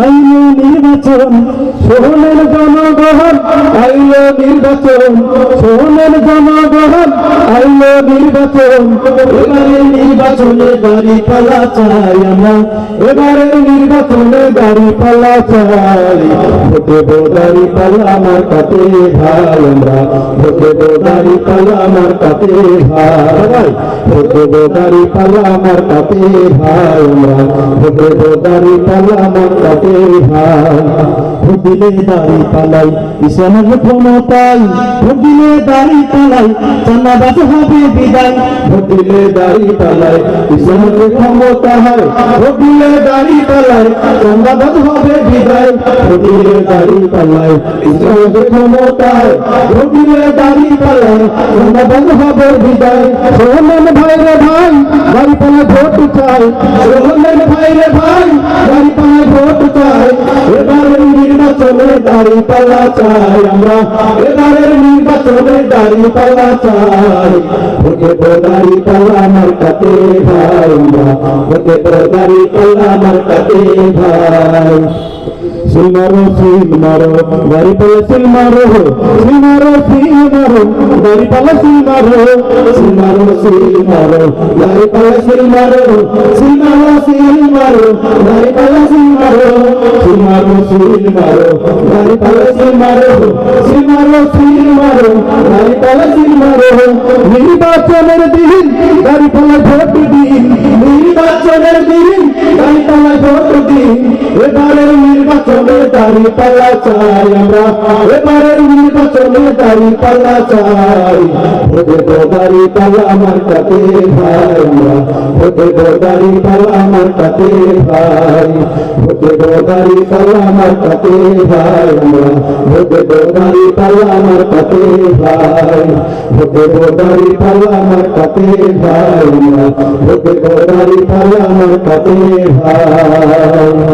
আইলো নির্বাচন, সোহনের জনগণ আইলো নির্বাচন, সোহনের জনগণ আইলো নির্বাচন। এবারে নির্বাচনে গাড়ি পালা চাই আমরা, এবারে নির্বাচনে গাড়ি পালা চাই। ভোটে বোদারি পালা আমার কাতে ভাই আমরা, ভোটে বোদারি পালা আমার কাতে ভাই ভোটে বোদারি পালা আমার কাতে ভাই আমরা, ভোটে বোদারি পালা আমার কাতে ভাই ভোট দিলে দাড়ি পালাই ইসলামের ক্ষমতাই ভোট দিলে দাড়ি পালাই চান্নাবাজ হবে বিদায়। ভোট দিলে দাড়ি পালাই ইসলামের ক্ষমতা হয় ভোট দিলে দাড়ি পালাই চান্নাবাজ হবে বিদায়। ভোট দিলে দাড়ি পালাই ইসলামের ক্ষমতা হয় ভোট দিলে দাড়ি পালাই চান্নাবাজ হবে বিদায় সোহমান ভাই রে ভাই দাড়ি পালা ভোট চাই সোহমান ভাই রে ভাই দাড়ি দাড়ি পাল্লা চাই আমরা। এবারের নির্বাচনে দাড়ি পাল্লা চাই। ভোটে দাড়ি পাল্লা আমার কাতে ভাই। ভোটে দাড়ি পাল্লা আমার কাতে ভাই। সিল মারো সিল মারো দাড়ি পাল্লা সিল মারো সিল মারো সিল মারো দাড়ি পাল্লা সিল মারো সিল মারো সিল মারো দাড়ি পাল্লা সিল মারো সিল মারো সিল মারো দাড়ি পাল্লা সিল মারো সিল মারো সিল মারো দাড়ি পাল্লা সিল মারো সিল মারো সিল মারো দাড়ি পাল্লা সিল মারো নির্বাচনের দিন দাড়ি পাল্লা ভোট দিন নির্বাচনের দিন দাড়ি পাল্লা ভোট দিন এবারের দাড়ি পাল্লা চাই আমরা এবারের নির্বাচনে দাড়ি পাল্লা চাই ভোটে দাড়ি পাল্লা আমার কাছে ভাই ভোটে দাড়ি পাল্লা আমার কাছে ভাই ভোটে দাড়ি পাল্লা আমার কাছে ভাই ভোটে দাড়ি পাল্লা আমার কাছে ভাই ভোটে দাড়ি পাল্লা আমার কাছে ভাই ভোটে দাড়ি পাল্লা আমার কাছে ভাই